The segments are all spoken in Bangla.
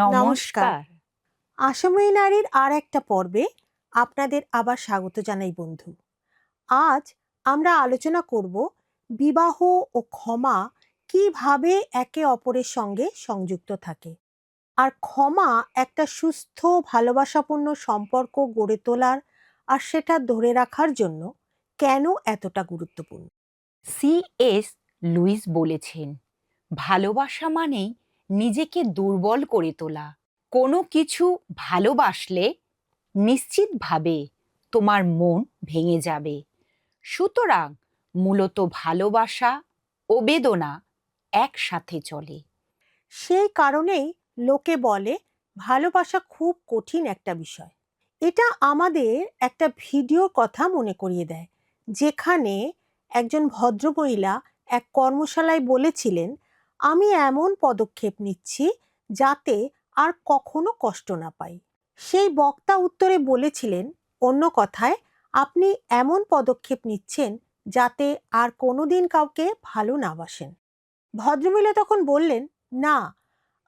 নমস্কার। আসামী নারীর আর একটা পর্বে আপনাদের আবার স্বাগত জানাই বন্ধু। আজ আমরা আলোচনা করব বিবাহ ও ক্ষমা কীভাবে একে অপরের সঙ্গে সংযুক্ত থাকে। আর ক্ষমা একটা সুস্থ ভালোবাসাপূর্ণ সম্পর্ক গড়ে তোলার আর সেটা ধরে রাখার জন্য কেন এতটা গুরুত্বপূর্ণ? সি এস লুইস বলেছেন ভালোবাসা মানেই নিজেকে দুর্বল করে তোলা। কোনো কিছু ভালোবাসলে নিশ্চিতভাবে তোমার মন ভেঙে যাবে। সুতরাং মূলত ভালোবাসা ও বেদনা একসাথে চলে। সেই কারণেই লোকে বলে, ভালোবাসা খুব কঠিন একটা বিষয়। এটা আমাদের একটা ভিডিওর কথা মনে করিয়ে দেয়, যেখানে একজন ভদ্রমহিলা এক কর্মশালায় বলেছিলেন আমি এমন পদক্ষেপ নিচ্ছি যাতে আর কখনো কষ্ট না পাই। সেই বক্তা উত্তরে বলেছিলেন, অন্য কথায়, আপনি এমন পদক্ষেপ নিচ্ছেন যাতে আর কোনোদিন কাউকে ভালো না বাসেন। ভদ্রমিলা তখন বললেন, না,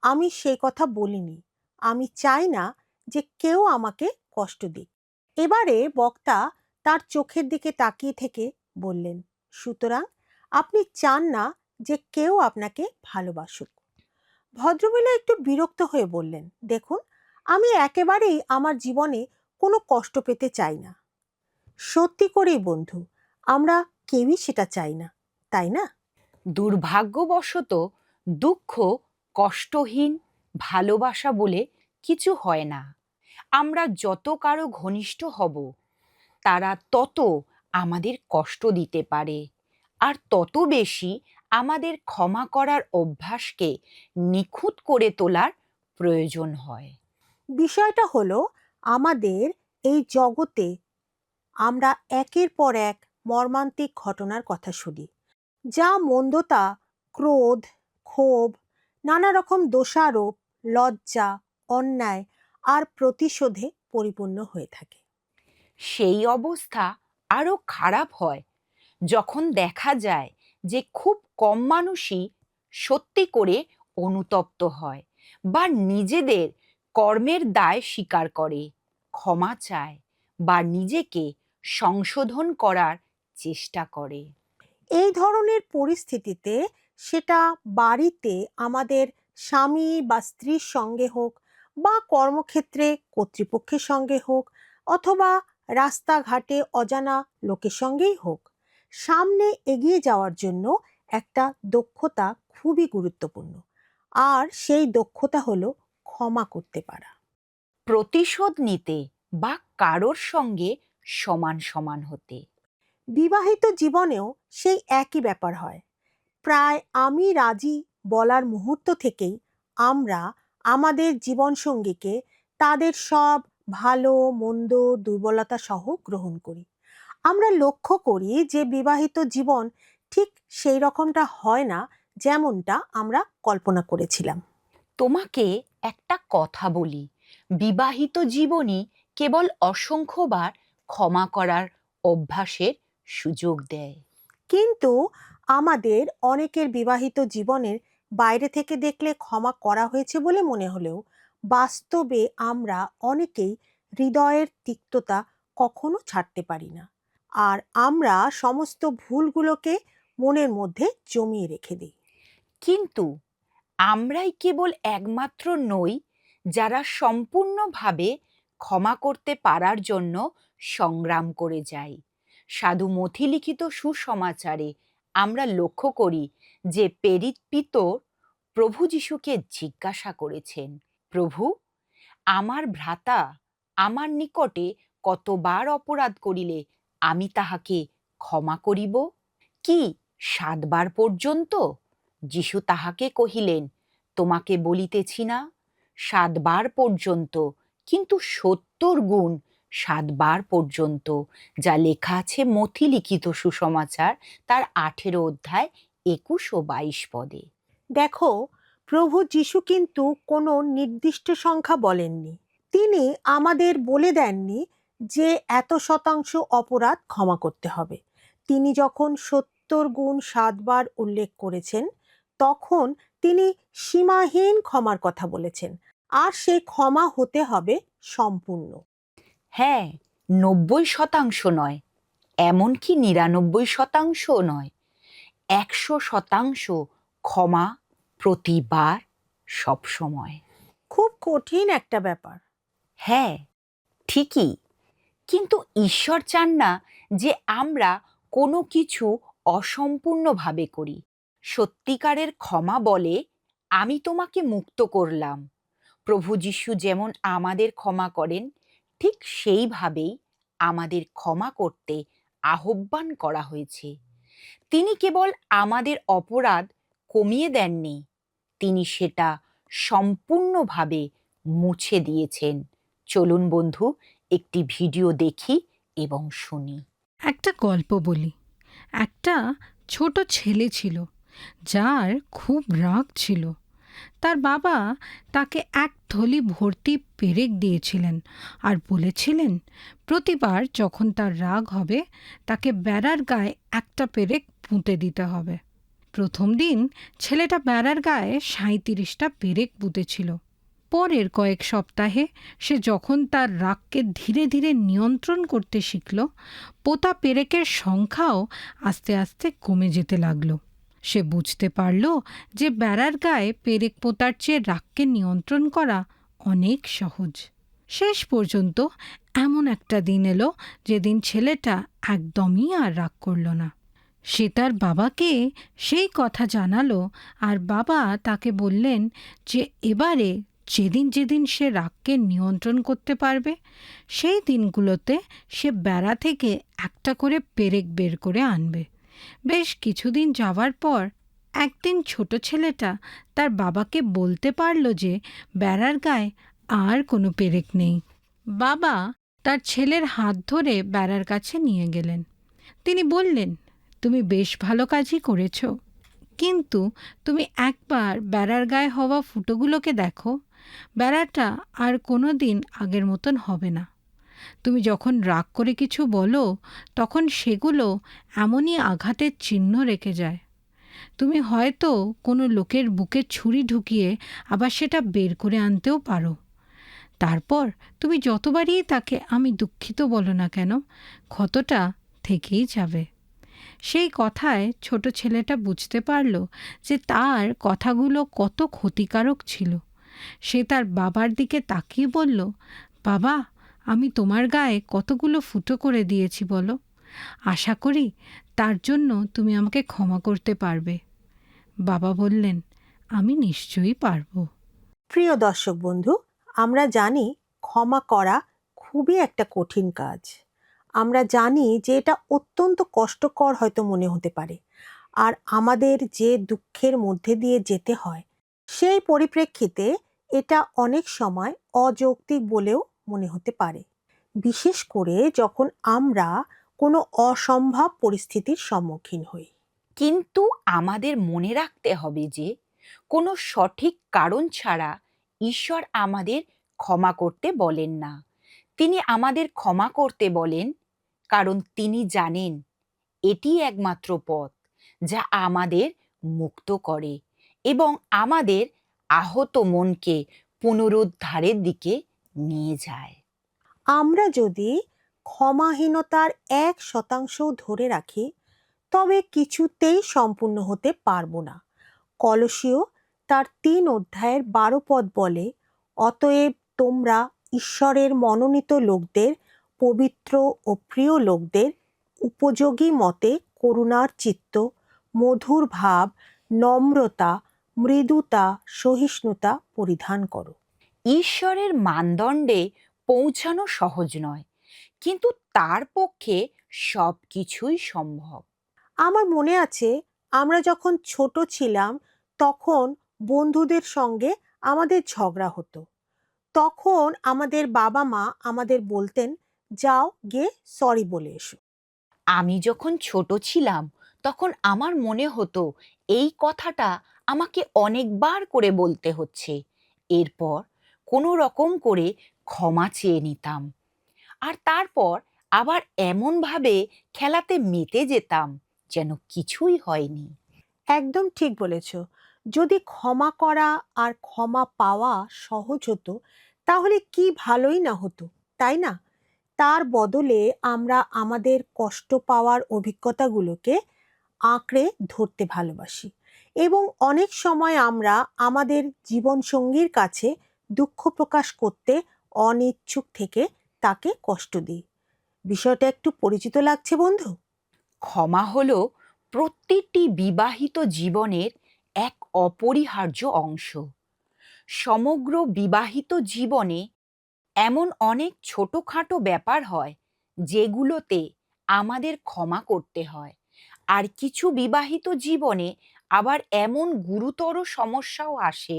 আমি সেই কথা বলিনি। আমি চাই না যে কেউ আমাকে কষ্ট দিক। এবারে বক্তা তার চোখের দিকে তাকিয়ে থেকে বললেন, সুতরাং আপনি চান না যে কেউ আপনাকে ভালোবাসুক। ভদ্রমহিলা একটু বিরক্ত হয়ে বললেন, দেখুন, আমি একেবারেই আমার জীবনে কোনো কষ্ট পেতে চাই না। সত্যি করেই বন্ধু, আমরা কেউই সেটা চাই না, তাই না? দুর্ভাগ্যবশত দুঃখ কষ্টহীন ভালোবাসা বলে কিছু হয় না। আমরা যত কারও ঘনিষ্ঠ হব, তারা তত আমাদের কষ্ট দিতে পারে। আর তত বেশি আমাদের ক্ষমা করার অভ্যাসকে নিখুঁত করে তোলার প্রয়োজন হয়। বিষয়টা হলো আমাদের এই জগতে আমরা একের পর এক মর্মান্তিক ঘটনার কথা শুনি যা মন্দতা ক্রোধ ক্ষোভ নানা রকম দোষারোপ লজ্জা অন্যায় আর প্রতিশোধে পরিপূর্ণ হয়ে থাকে। সেই অবস্থা আরও খারাপ হয় যখন দেখা যায় যে খুব কম মানুষই সত্যি করে অনুতপ্ত হয় বা নিজেদের কর্মের দায় স্বীকার করে, ক্ষমা চায় বা নিজেকে সংশোধন করার চেষ্টা করে। এই ধরনের পরিস্থিতিতে সেটা বাড়িতে আমাদের স্বামী বা স্ত্রীর সঙ্গে হোক বা কর্মক্ষেত্রে কর্তৃপক্ষের সঙ্গে হোক অথবা রাস্তাঘাটে অজানা লোকের সঙ্গেই হোক, সামনে এগিয়ে যাওয়ার জন্য একটা দক্ষতা খুবই গুরুত্বপূর্ণ। আর সেই দক্ষতা হলো ক্ষমা করতে পারা। প্রতিশোধ নিতে বা কারোর সঙ্গে সমান সমান হতে। বিবাহিত জীবনেও সেই একই ব্যাপার হয়। প্রায় আমি রাজি বলার মুহূর্ত থেকেই আমরা আমাদের জীবনসঙ্গীকে তাদের সব ভালো মন্দ দুর্বলতা সহ গ্রহণ করি। আমরা লক্ষ্য করি যে বিবাহিত জীবন ঠিক সেই রকমটা হয় না যেমনটা আমরা কল্পনা করেছিলাম। তোমাকে একটা কথা বলি বিবাহিত জীবনই কেবল অসংখ্যবার ক্ষমা করার অভ্যাসের সুযোগ দেয়। কিন্তু আমাদের অনেকের বিবাহিত জীবনের বাইরে থেকে দেখলে ক্ষমা করা হয়েছে বলে মনে হলেও বাস্তবে আমরা অনেকেই হৃদয়ের তিক্ততা কখনো ছাড়তে পারি না। আর আমরা সমস্ত ভুলগুলোকে মনের মধ্যে জমিয়ে রেখে দিই। কিন্তু আমরাই কেবল একমাত্র নই যারা সম্পূর্ণভাবে ক্ষমা করতে পারার জন্য সংগ্রাম করে যাই। সাধু মথি লিখিত সুসমাচারে আমরা লক্ষ্য করি যে পেরিত পিতর প্রভু যিশুকে জিজ্ঞাসা করেছেন, প্রভু, আমার ভ্রাতা আমার নিকটে কতবার অপরাধ করিলে আমি তাহাকে ক্ষমা করিব? কি সাতবার পর্যন্ত যিশু তাহাকে কহিলেন, তোমাকে বলিতেছি না, সাতবার পর্যন্ত, কিন্তু সত্তর গুণ সাতবার পর্যন্ত, যা লেখা আছে মথি লিখিত সুসমাচার, তার আঠেরো অধ্যায় একুশ ও বাইশ পদে। দেখো, প্রভু যিশু কিন্তু কোনো নির্দিষ্ট সংখ্যা বলেননি। তিনি আমাদের বলে দেননি যে এত শতাংশ অপরাধ ক্ষমা করতে হবে। তিনি যখন সত্তর গুণ সাতবার উল্লেখ করেছেন তখন তিনি সীমাহীন ক্ষমার কথা বলেছেন। আর সে ক্ষমা হতে হবে সম্পূর্ণ। হ্যাঁ নব্বই শতাংশ নয় এমনকি নিরানব্বই শতাংশ নয়। একশো শতাংশ ক্ষমা প্রতিবার সবসময় খুব কঠিন একটা ব্যাপার। হ্যাঁ ঠিকই। কিন্তু ঈশ্বর চান না যে আমরা কোনো কিছু অসম্পূর্ণভাবে করি। সত্যিকারের ক্ষমা বলে, আমি তোমাকে মুক্ত করলাম। প্রভু যিশু যেমন আমাদের ক্ষমা করেন, ঠিক সেইভাবেই আমাদের ক্ষমা করতে আহ্বান করা হয়েছে। তিনি কেবল আমাদের অপরাধ কমিয়ে দেননি, তিনি সেটা সম্পূর্ণভাবে মুছে দিয়েছেন। চলুন বন্ধু, একটি ভিডিও দেখি এবং শুনি। একটা গল্প বলি। একটা ছোট ছেলে ছিল, যার খুব রাগ ছিল। তার বাবা তাকে এক থলি ভর্তি পেরেক দিয়েছিলেন আর বলেছিলেন, প্রতিবার যখন তার রাগ হবে, তাকে বেড়ার গায়ে একটা পেরেক পুঁতে দিতে হবে। প্রথম দিন ছেলেটা বেড়ার গায়ে সাঁইত্রিশটা পেরেক পুঁতেছিল। পরের কয়েক সপ্তাহে সে যখন তার রাগকে ধীরে ধীরে নিয়ন্ত্রণ করতে শিখল পোতা পেরেকের সংখ্যাও আস্তে আস্তে কমে যেতে লাগল। সে বুঝতে পারল যে বেড়ার গায়ে পেরেক পোতার চেয়ে রাগকে নিয়ন্ত্রণ করা অনেক সহজ। শেষ পর্যন্ত এমন একটা দিন এলো যেদিন ছেলেটা একদমই আর রাগ করল না। সে তার বাবাকে সেই কথা জানালো আর বাবা তাকে বললেন যে, এবারে যেদিন যেদিন সে রাগকে নিয়ন্ত্রণ করতে পারবে, সেই দিনগুলোতে সে বেড়া থেকে একটা করে পেরেক বের করে আনবে। বেশ কিছুদিন যাওয়ার পর একদিন ছোট ছেলেটা তার বাবাকে বলতে পারল যে বেড়ার গায়ে আর কোনো পেরেক নেই। বাবা তার ছেলের হাত ধরে বেড়ার কাছে নিয়ে গেলেন। তিনি বললেন, তুমি বেশ ভালো কাজই করেছ, কিন্তু তুমি একবার বেড়ার গায়ে হওয়া ফুটোগুলোকে দেখো। বেড়াটা আর কোনো দিন আগের মতন হবে না। তুমি যখন রাগ করে কিছু বলো, তখন সেগুলো এমনই আঘাতের চিহ্ন রেখে যায়। তুমি হয়তো কোনো লোকের বুকে ছুরি ঢুকিয়ে আবার সেটা বের করে আনতেও পারো। তারপর তুমি যতবারই তাকে আমি দুঃখিত বলো না কেন, ক্ষতটা থেকেই যাবে। সেই কথায় ছোট ছেলেটা বুঝতে পারল যে তার কথাগুলো কত ক্ষতিকারক ছিল। সে তার বাবার দিকে তাকিয়ে বলল, বাবা, আমি তোমার গায়ে কতগুলো ফুটো করে দিয়েছি বলো। আশা করি তার জন্য তুমি আমাকে ক্ষমা করতে পারবে। বাবা বললেন, আমি নিশ্চয়ই পারব। প্রিয় দর্শক বন্ধু, আমরা জানি ক্ষমা করা খুবই একটা কঠিন কাজ। আমরা জানি যে এটা অত্যন্ত কষ্টকর হয়তো মনে হতে পারে। আর আমাদের যে দুঃখের মধ্যে দিয়ে যেতে হয়, সেই পরিপ্রেক্ষিতে এটা অনেক সময় অযৌক্তিক বলেও মনে হতে পারে। বিশেষ করে যখন আমরা কোনো অসম্ভব পরিস্থিতির সম্মুখীন হই। কিন্তু আমাদের মনে রাখতে হবে যে, কোনো সঠিক কারণ ছাড়া ঈশ্বর আমাদের ক্ষমা করতে বলেন না। তিনি আমাদের ক্ষমা করতে বলেন, কারণ তিনি জানেন এটি একমাত্র পথ যা আমাদের মুক্ত করে এবং আমাদের আহত মনকে পুনরুদ্ধারের দিকে নিয়ে যায়। আমরা যদি ক্ষমাহীনতার এক শতাংশ ধরে রাখি, তবে কিছুতেই সম্পূর্ণ হতে পারব না। কলসীয় তার তিন অধ্যায়ের বারো পদ বলে, অতএব তোমরা ঈশ্বরের মনোনীত লোকদের, পবিত্র ও প্রিয় লোকদের উপযোগী মতে করুণার চিত্ত, মধুর ভাব, নম্রতা মৃদুতা সহিষ্ণুতা পরিধান করো। ঈশ্বরের মানদণ্ডে পৌঁছানো সহজ নয় কিন্তু তার পক্ষে সব কিছুই সম্ভব। আমার মনে আছে আমরা যখন ছোট ছিলাম তখন বন্ধুদের সঙ্গে আমাদের ঝগড়া হতো। তখন আমাদের বাবা মা আমাদের বলতেন যাও গে সরি বলে এসো। আমি যখন ছোট ছিলাম তখন আমার মনে হতো এই কথাটা আমাকে অনেকবার করে বলতে হচ্ছে। এরপর কোনো রকম করে ক্ষমা চেয়ে নিতাম। আর তারপর আবার এমনভাবে খেলাতে মেতে যেতাম যেন কিছুই হয়নি। একদম ঠিক বলেছ। যদি ক্ষমা করা আর ক্ষমা পাওয়া সহজ হতো, তাহলে কি ভালোই না হতো, তাই না? তার বদলে আমরা আমাদের কষ্ট পাওয়ার অভিজ্ঞতাগুলোকে আঁকড়ে ধরতে ভালোবাসি। এবং অনেক সময় আমরা আমাদের জীবনসঙ্গীর কাছে দুঃখ প্রকাশ করতে অনিচ্ছুক থেকে তাকে কষ্ট দিই। বিষয়টা একটু পরিচিত লাগছে বন্ধু? ক্ষমা হলো প্রত্যেকটি বিবাহিত জীবনের এক অপরিহার্য অংশ। সমগ্র বিবাহিত জীবনে এমন অনেক ছোটোখাটো ব্যাপার হয় যেগুলোতে আমাদের ক্ষমা করতে হয়। আর কিছু বিবাহিত জীবনে আবার এমন গুরুতর সমস্যাও আসে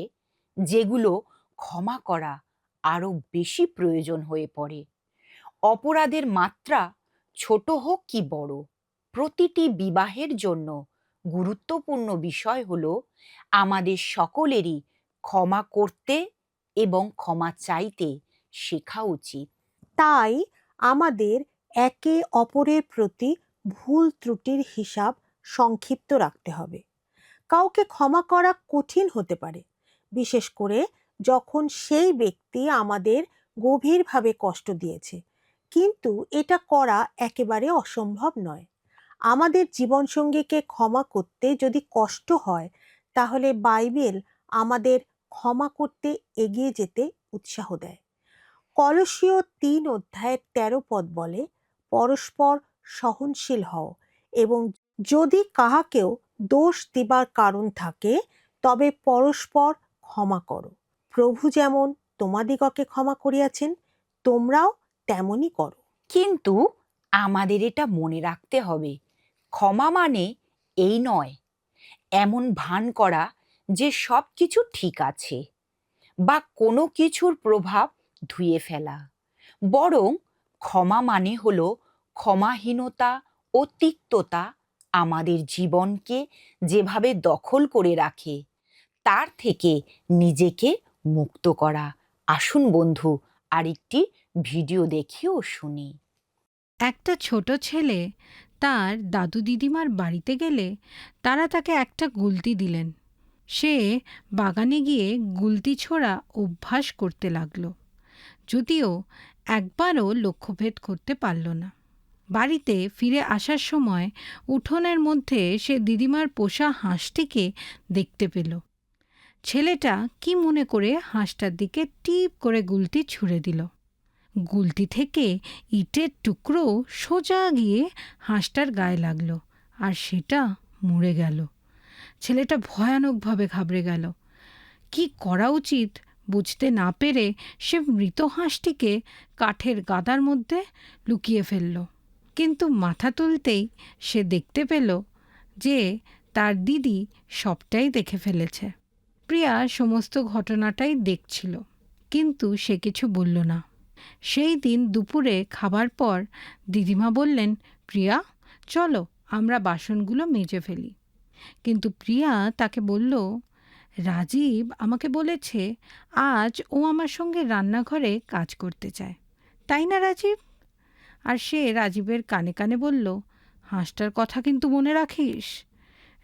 যেগুলো ক্ষমা করা আরও বেশি প্রয়োজন হয়ে পড়ে। অপরাধের মাত্রা ছোট হোক কি বড়, প্রতিটি বিবাহের জন্য গুরুত্বপূর্ণ বিষয় হল আমাদের সকলেরই ক্ষমা করতে এবং ক্ষমা চাইতে শেখা উচিত। তাই আমাদের একে অপরের প্রতি ভুল ত্রুটির হিসাব সংক্ষিপ্ত রাখতে হবে। কাউকে ক্ষমা করা কঠিন হতে পারে। বিশেষ করে যখন সেই ব্যক্তি আমাদের গভীরভাবে কষ্ট দিয়েছে। কিন্তু এটা করা একেবারে অসম্ভব নয়। আমাদের জীবনসঙ্গীকে ক্ষমা করতে যদি কষ্ট হয়, তাহলে বাইবেল আমাদের ক্ষমা করতে এগিয়ে যেতে উৎসাহ দেয়। কলসীয় তিন অধ্যায়ের তেরো পদ বলে, পরস্পর সহনশীল হও এবং যদি কাহাকেও দোষ দিবার কারণ থাকে, তবে পরস্পর ক্ষমা করো। প্রভু যেমন তোমাদিগকে ক্ষমা করিয়াছেন, তোমরাও তেমনই করো। কিন্তু আমাদের এটা মনে রাখতে হবে, ক্ষমা মানে এই নয়, এমন ভান করা যে সব কিছু ঠিক আছে বা কোনো কিছুর প্রভাব ধুয়ে ফেলা। বরং ক্ষমা মানে হলো ক্ষমাহীনতা ও তিক্ততা আমাদের জীবনকে যেভাবে দখল করে রাখে, তার থেকে নিজেকে মুক্ত করা। আসুন বন্ধু, আরেকটি ভিডিও দেখিও শুনি। একটা ছোট ছেলে তার দাদু দিদিমার বাড়িতে গেলে তারা তাকে একটা গুলতি দিলেন। সে বাগানে গিয়ে গুলতি ছোড়া অভ্যাস করতে লাগল, যদিও একবারও লক্ষ্যভেদ করতে পারল না। বাড়িতে ফিরে আসার সময় উঠোনের মধ্যে সে দিদিমার পোষা হাঁসটিকে দেখতে পেল। ছেলেটা কি মনে করে হাঁসটার দিকে টিপ করে গুলতি ছুঁড়ে দিল। গুলতি থেকে ইটের টুকরো সোজা গিয়ে হাঁসটার গায়ে লাগল আর সেটা মরে গেল। ছেলেটা ভয়ানকভাবে ঘাবড়ে গেল। কি করা উচিত বুঝতে না পেরে সে মৃত হাঁসটিকে কাঠের গাদার মধ্যে লুকিয়ে ফেলল। কিন্তু মাথা তুলতেই সে দেখতে পেল যে তার দিদি সবটাই দেখে ফেলেছে। প্রিয়া সমস্ত ঘটনাটাই দেখছিল, কিন্তু সে কিছু বলল না। সেই দিন দুপুরে খাবার পর দিদিমা বললেন, প্রিয়া, চলো, আমরা বাসনগুলো মেজে ফেলি। কিন্তু প্রিয়া তাকে বলল, রাজীব আমাকে বলেছে, আজ ও আমার সঙ্গে রান্নাঘরে কাজ করতে চায়। তাই না রাজীব? আর সে রাজীবের কানে কানে বলল, হাঁসটার কথা কিন্তু মনে রাখিস?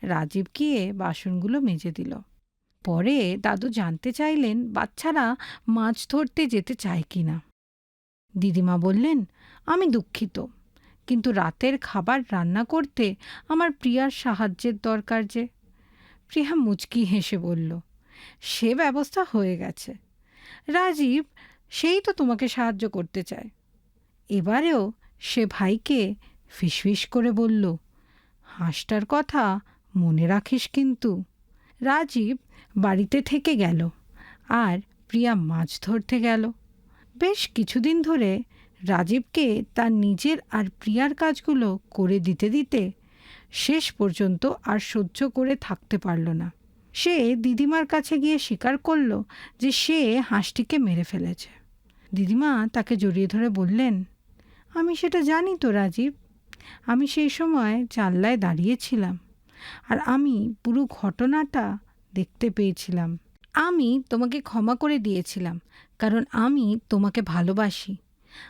রাজীব গিয়ে বাসনগুলো মেজে দিল। পরে দাদু জানতে চাইলেন বাচ্চারা মাছ ধরতে যেতে চায় কি না। দিদিমা বললেন, আমি দুঃখিত, কিন্তু রাতের খাবার রান্না করতে আমার প্রিয়ার সাহায্যের দরকার যে। প্রিয়া মুচকি হেসে বলল, সে ব্যবস্থা হয়ে গেছে। রাজীব, সেই তো তোমাকে সাহায্য করতে চায়। এবারেও সে ভাইকে ফিসফিস করে বলল, হাঁসটার কথা মনে রাখিস কিন্তু। রাজীব বাড়িতে থেকে গেল আর প্রিয়া মাছ ধরতে গেল। বেশ কিছুদিন ধরে রাজীবকে তার নিজের আর প্রিয়ার কাজগুলো করে দিতে দিতে শেষ পর্যন্ত আর সহ্য করে থাকতে পারল না। সে দিদিমার কাছে গিয়ে স্বীকার করল যে সে হাঁসটিকে মেরে ফেলেছে। দিদিমা তাকে জড়িয়ে ধরে বললেন আমি সেটা জানি তো, রাজীব। আমি সেই সময় জানলায় দাঁড়িয়েছিলাম আর আমি পুরো ঘটনাটা দেখতে পেয়েছিলাম। আমি তোমাকে ক্ষমা করে দিয়েছিলাম, কারণ আমি তোমাকে ভালোবাসি।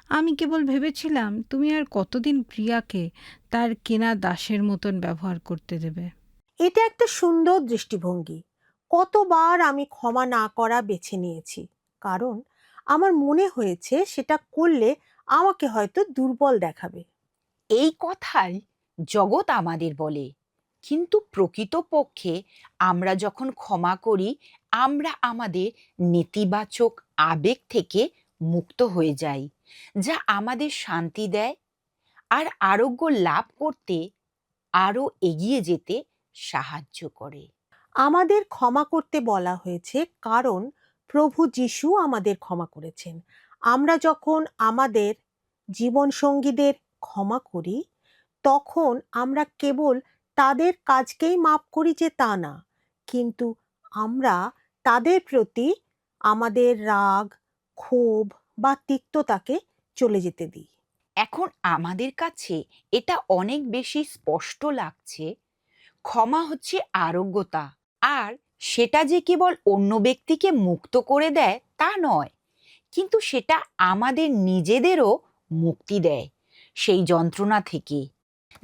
আমি কেবল ভেবেছিলাম তুমি আর কতদিন প্রিয়াকে তার কেনা দাসের মতন ব্যবহার করতে দেবে। এটা একটা সুন্দর দৃষ্টিভঙ্গি। কতবার আমি ক্ষমা না করা বেছে নিয়েছি। কারণ আমার মনে হয়েছে সেটা করলে আমাকে হয়তো দুর্বল দেখাবে। এই কথাই জগৎ আমাদের বলে। কিন্তু প্রকৃতপক্ষে আমরা যখন ক্ষমা করি আমরা আমাদের নেতিবাচক আবেগ থেকে মুক্ত হয়ে যাই যা আমাদের শান্তি দেয় আর আরোগ্য লাভ করতে আরও এগিয়ে যেতে সাহায্য করে। আমাদের ক্ষমা করতে বলা হয়েছে কারণ প্রভু যিশু আমাদের ক্ষমা করেছেন। আমরা যখন আমাদের জীবনসঙ্গীদের ক্ষমা করি, তখন আমরা কেবল তাদের কাজকেই মাপ করি যে তা না, কিন্তু আমরা তাদের প্রতি আমাদের রাগ, ক্ষোভ বা তিক্ততাকে চলে যেতে দিই। এখন আমাদের কাছে এটা অনেক বেশি স্পষ্ট লাগছে, ক্ষমা হচ্ছে আরোগ্যতা, আর সেটা যে কেবল অন্য ব্যক্তিকে মুক্ত করে দেয় তা নয় কিন্তু সেটা আমাদের নিজেদেরও মুক্তি দেয় সেই যন্ত্রণা থেকে,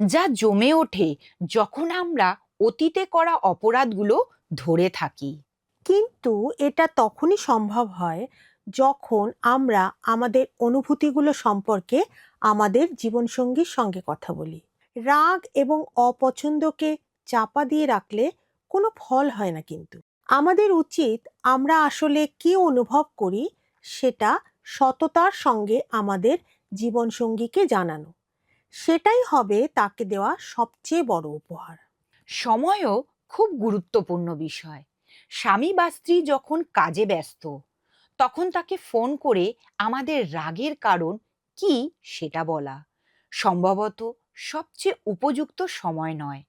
যা জমে ওঠে যখন আমরা অতীতে করা অপরাধগুলো ধরে থাকি। কিন্তু এটা তখনই সম্ভব হয় যখন আমরা আমাদের অনুভূতিগুলো সম্পর্কে আমাদের জীবনসঙ্গীর সঙ্গে কথা বলি। রাগ এবং অপছন্দকে চাপা দিয়ে রাখলে কোনো ফল হয় না কিন্তু। আমাদের উচিত আমরা আসলে কি অনুভব করি সেটা সততার সঙ্গে আমাদের জীবনসঙ্গীকে জানানো। সেটাই হবে তাকে দেওয়া সবচেয়ে বড় উপহার। সময়ও খুব গুরুত্বপূর্ণ বিষয়। স্বামী বা স্ত্রী যখন কাজে ব্যস্ত, তখন তাকে ফোন করে আমাদের রাগের কারণ কি সেটা বলা সম্ভবত সবচেয়ে উপযুক্ত সময় নয়।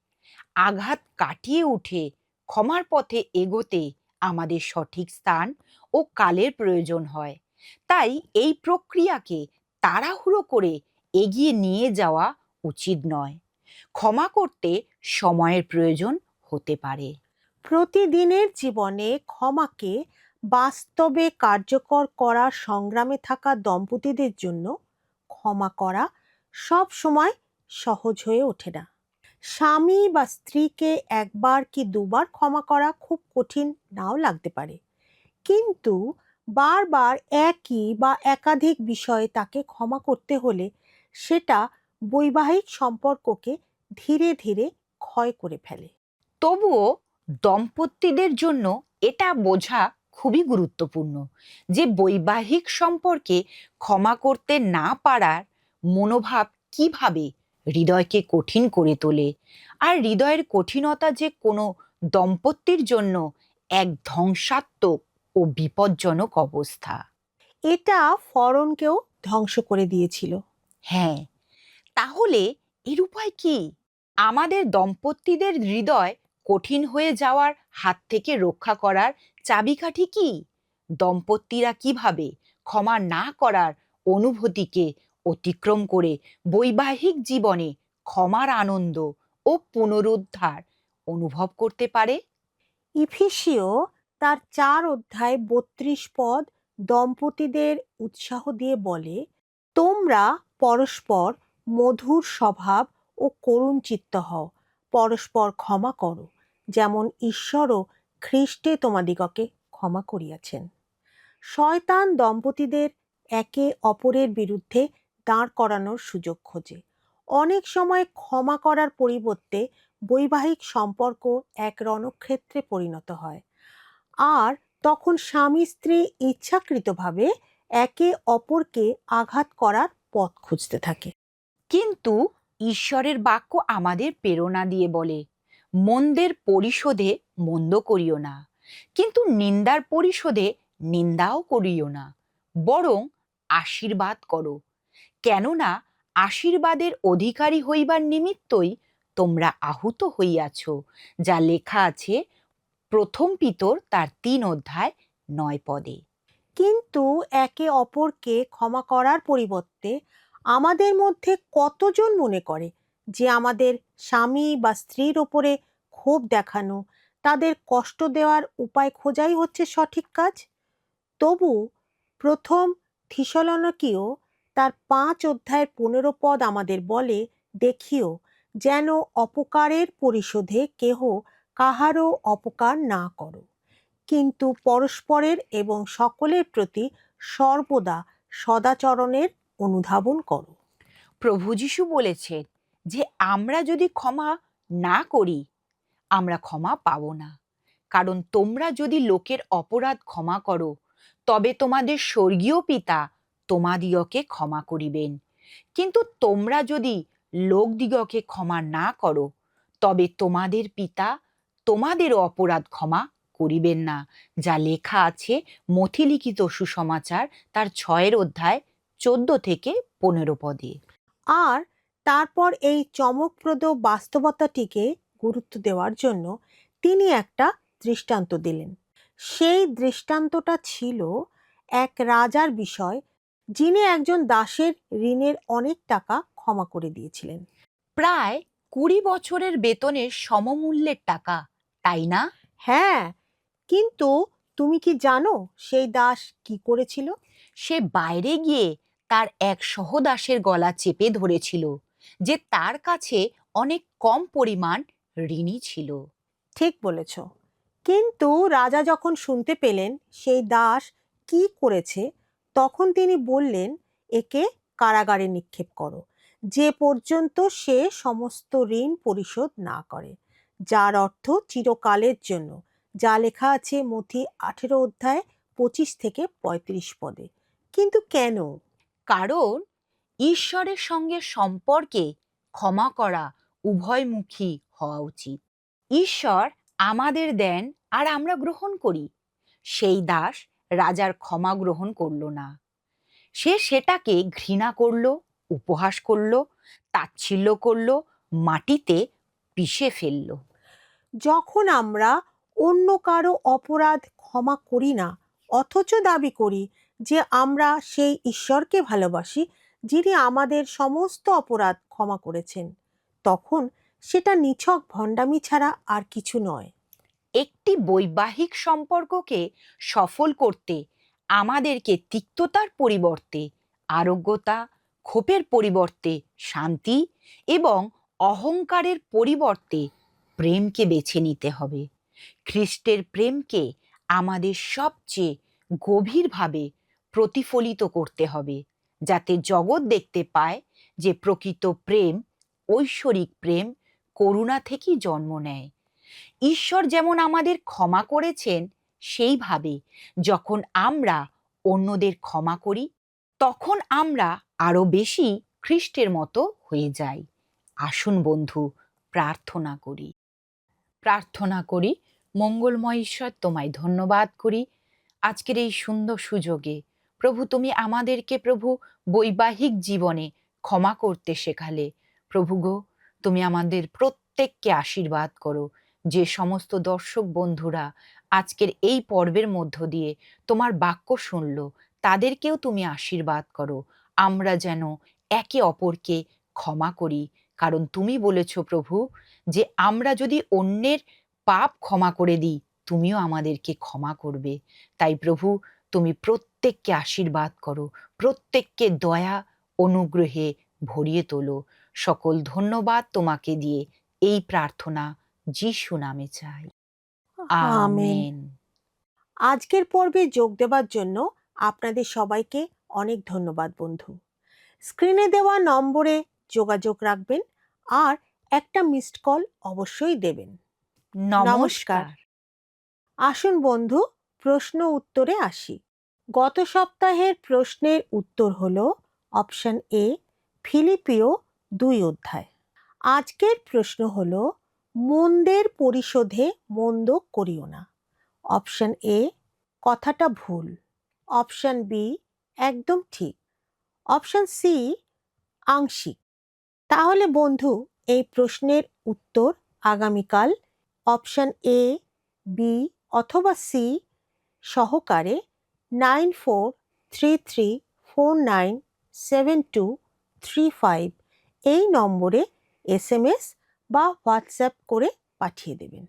আঘাত কাটিয়ে উঠে ক্ষমার পথে এগোতে আমাদের সঠিক স্থান ও কালের প্রয়োজন হয়। তাই এই প্রক্রিয়াকে তাড়াহুড়ো করে এগিয়ে নিয়ে যাওয়া উচিত নয়। ক্ষমা করতে সময়ের প্রয়োজন হতে পারে। প্রতিদিনের জীবনে ক্ষমাকে বাস্তবে কার্যকর করার সংগ্রামে থাকা দম্পতিদের জন্য ক্ষমা করা সব সময় সহজ হয়ে ওঠে না। স্বামী বা স্ত্রীকে একবার কি দুবার ক্ষমা করা খুব কঠিন নাও লাগতে পারে। কিন্তু বারবার একই বা একাধিক বিষয়ে তাকে ক্ষমা করতে হলে সেটা বৈবাহিক সম্পর্ককে ধীরে ধীরে ক্ষয় করে ফেলে। তবুও দম্পতিদের জন্য এটা বোঝা খুবই গুরুত্বপূর্ণ যে বৈবাহিক সম্পর্কে ক্ষমা করতে না পারার মনোভাব কীভাবে হৃদয়কে কঠিন করে তোলে। আর হৃদয়ের কঠিনতা যে কোনো দম্পতির জন্য এক ধ্বংসাত্মক ও বিপজ্জনক অবস্থা। এটা ফরনকেও ধ্বংস করে দিয়েছিল। হ্যাঁ তাহলে এর উপায় কি? আমাদের দম্পতিদের হৃদয় কঠিন হয়ে যাওয়ার হাত থেকে রক্ষা করার চাবিকাঠি কি? দম্পতিরা কীভাবে ক্ষমা না করার অনুভূতিকে অতিক্রম করে বৈবাহিক জীবনে ক্ষমার আনন্দ ও পুনরুদ্ধার অনুভব করতে পারে? ইফিসিও তার চার অধ্যায় বত্রিশ পদ দম্পতিদের উৎসাহ দিয়ে বলে, তোমরা পরস্পর মধুর স্বভাব ও করুণ চিত্ত হও। পরস্পর ক্ষমা করো, যেমন ঈশ্বরও খ্রিস্টে তোমাদিগকে ক্ষমা করিয়াছেন। শয়তান দম্পতিদের একে অপরের বিরুদ্ধে দাঁড় করানোর সুযোগ খোঁজে। অনেক সময় ক্ষমা করার পরিবর্তে বৈবাহিক সম্পর্ক এক রণক্ষেত্রে পরিণত হয়। আর তখন স্বামী স্ত্রী ইচ্ছাকৃতভাবে একে অপরকে আঘাত করার পথ খুঁজতে থাকে। কিন্তু ঈশ্বরের বাক্য আমাদের প্রেরণা দিয়ে বলে, মন্দের পরিশোধে মন্দ করিও না, কিন্তু নিন্দার পরিশোধে নিন্দাও করিও না, বরং আশীর্বাদ করো। কেননা আশীর্বাদের অধিকারী হইবার নিমিত্তই তোমরা আহুত হইয়াছ, যা লেখা আছে প্রথম পিতর তার তিন অধ্যায় নয় পদে। কিন্তু একে অপরকে ক্ষমা করার পরিবর্তে আমাদের মধ্যে কতজন মনে করে যে আমাদের স্বামী বা স্ত্রীর ওপরে ক্ষোভ দেখানো, তাদের কষ্ট দেওয়ার উপায় খোঁজাই হচ্ছে সঠিক কাজ? তবু প্রথম থিসলনকিও তার পাঁচ অধ্যায়ের পনেরো পদ আমাদের বলে, দেখিও যেন অপকারের পরিশোধে কেহ কাহারও অপকার না করো। কিন্তু পরস্পরের এবং সকলের প্রতি সর্বদা সদাচরণের অনুধাবন করো। প্রভু যিশু বলেছেন যে, আমরা যদি ক্ষমা না করি, আমরা ক্ষমা পাবো না। কারণ তোমরা যদি লোকের অপরাধ ক্ষমা করো, তবে তোমাদের স্বর্গীয় পিতা তোমাদিগকে ক্ষমা করিবেন। কিন্তু তোমরা যদি লোকদিগকে ক্ষমা না করো, তবে তোমাদের পিতা তোমাদেরও অপরাধ ক্ষমা করিবেন না, যা লেখা আছে মথিলিখিত সুসমাচার তার ছয়ের অধ্যায় চোদ্দ থেকে পনেরো পদে। আর তারপর এই চমকপ্রদ বাস্তবতাটিকে গুরুত্ব দেওয়ার জন্য তিনি একটা দৃষ্টান্ত দিলেন। সেই দৃষ্টান্তটা ছিল এক রাজার বিষয় যিনি একজন দাসের ঋণের অনেক টাকা ক্ষমা করে দিয়েছিলেন। প্রায় কুড়ি বছরের বেতনের সমমূল্যের টাকা তাই না? হ্যাঁ কিন্তু তুমি কি জানো সেই দাস কি করেছিল? সে বাইরে গিয়ে তার এক সহদাসের গলা চেপে ধরেছিল যে তার কাছে অনেক কম পরিমাণ ঋণী ছিল। ঠিক বলেছ। কিন্তু রাজা যখন শুনতে পেলেন সেই দাস কি করেছে তখন তিনি বললেন, একে কারাগারে নিক্ষেপ করো। যে পর্যন্ত সে সমস্ত ঋণ পরিশোধ না করে, যার অর্থ চিরকালের জন্য। যা লেখা আছে মথি আঠেরো অধ্যায় পঁচিশ থেকে পঁয়ত্রিশ পদে। কিন্তু কেন? কারণ ঈশ্বরের সঙ্গে সম্পর্কে ক্ষমা করা উভয়মুখী হওয়া উচিত। ঈশ্বর আমাদের দেন আর আমরা গ্রহণ করি। সেই দাস রাজার ক্ষমা গ্রহণ করল না। সে সেটাকে ঘৃণা করল, উপহাস করল, তাচ্ছিল্য করল, মাটিতে পিষে ফেলল। যখন আমরা অন্য কারও অপরাধ ক্ষমা করি না, অথচ দাবি করি যে আমরা সেই ঈশ্বরকে ভালোবাসি, যিনি আমাদের সমস্ত অপরাধ ক্ষমা করেছেন, তখন সেটা নিছক ভণ্ডামি ছাড়া আর কিছু নয়। একটি বৈবাহিক সম্পর্ককে সফল করতে, আমাদেরকে তিক্ততার পরিবর্তে, আরোগ্যতা, ক্ষোভের পরিবর্তে শান্তি এবং অহংকারের পরিবর্তে প্রেমকে বেছে নিতে হবে। খ্রিস্টের প্রেমকে আমাদের সবচেয়ে গভীরভাবে প্রতিফলিত করতে হবে, যাতে জগৎ দেখতে পায় যে প্রকৃত প্রেম, ঐশ্বরিক প্রেম, করুণা থেকেই জন্ম নেয়। ঈশ্বর যেমন আমাদের ক্ষমা করেছেন, সেইভাবে যখন আমরা অন্যদের ক্ষমা করি, তখন আমরা আরও বেশি খ্রিস্টের মতো হয়ে যাই। আসুন বন্ধু, প্রার্থনা করি। প্রার্থনা করি, মঙ্গলময় ঈশ্বর, তোমায় ধন্যবাদ করি। আজকের এই সুন্দর সুযোগে প্রভু, তুমি আমাদেরকে প্রভু বৈবাহিক জীবনে ক্ষমা করতে শেখালে। প্রভু গো, তুমি আমাদের প্রত্যেককে আশীর্বাদ করো। যে সমস্ত দর্শক বন্ধুরা আজকের এই পর্বের মধ্য দিয়ে তোমার বাক্য শুনল, তাদেরকেও তুমি আশীর্বাদ করো। আমরা যেন একে অপরকে ক্ষমা করি। কারণ তুমি বলেছ, প্রভু, যে আমরা যদি অন্যের পাপ ক্ষমা করে দিই, তুমিও আমাদেরকে ক্ষমা করবে। তাই প্রভু, তুমি প্রত্যেককে আশীর্বাদ করো, প্রত্যেককে দয়া, অনুগ্রহে ভরিয়ে তোলো। সকল ধন্যবাদ তোমাকে দিয়ে এই প্রার্থনা যিশু নামে চাই। আমেন। আজকের পর্বে যোগ দেওয়ার জন্য আপনাদের সবাইকে অনেক ধন্যবাদ বন্ধু। স্ক্রিনে দেওয়া নম্বরে যোগাযোগ রাখবেন আর একটা মিসড কল অবশ্যই দেবেন। নমস্কার। আসুন বন্ধু প্রশ্ন উত্তরে আসি। গত সপ্তাহের প্রশ্নের উত্তর হল অপশন এ ফিলিপিও দুই অধ্যায়। আজকের প্রশ্ন হলো মন্দের পরিশোধে মন্দ করিও না। অপশন এ, কথাটা ভুল। অপশন বি, একদম ঠিক। অপশন সি, আংশিক। তাহলে বন্ধু, এই প্রশ্নের উত্তর আগামীকাল অপশন এ, বি অথবা সি সহকারে nine four three three four nine seven two three five এই নম্বরে এস এম এস বা হোয়াটসঅ্যাপ করে পাঠিয়ে দেবেন।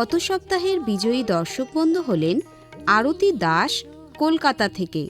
গত সপ্তাহের বিজয়ী দর্শক বন্ধু হলেন আরতি দাস কলকাতা থেকে।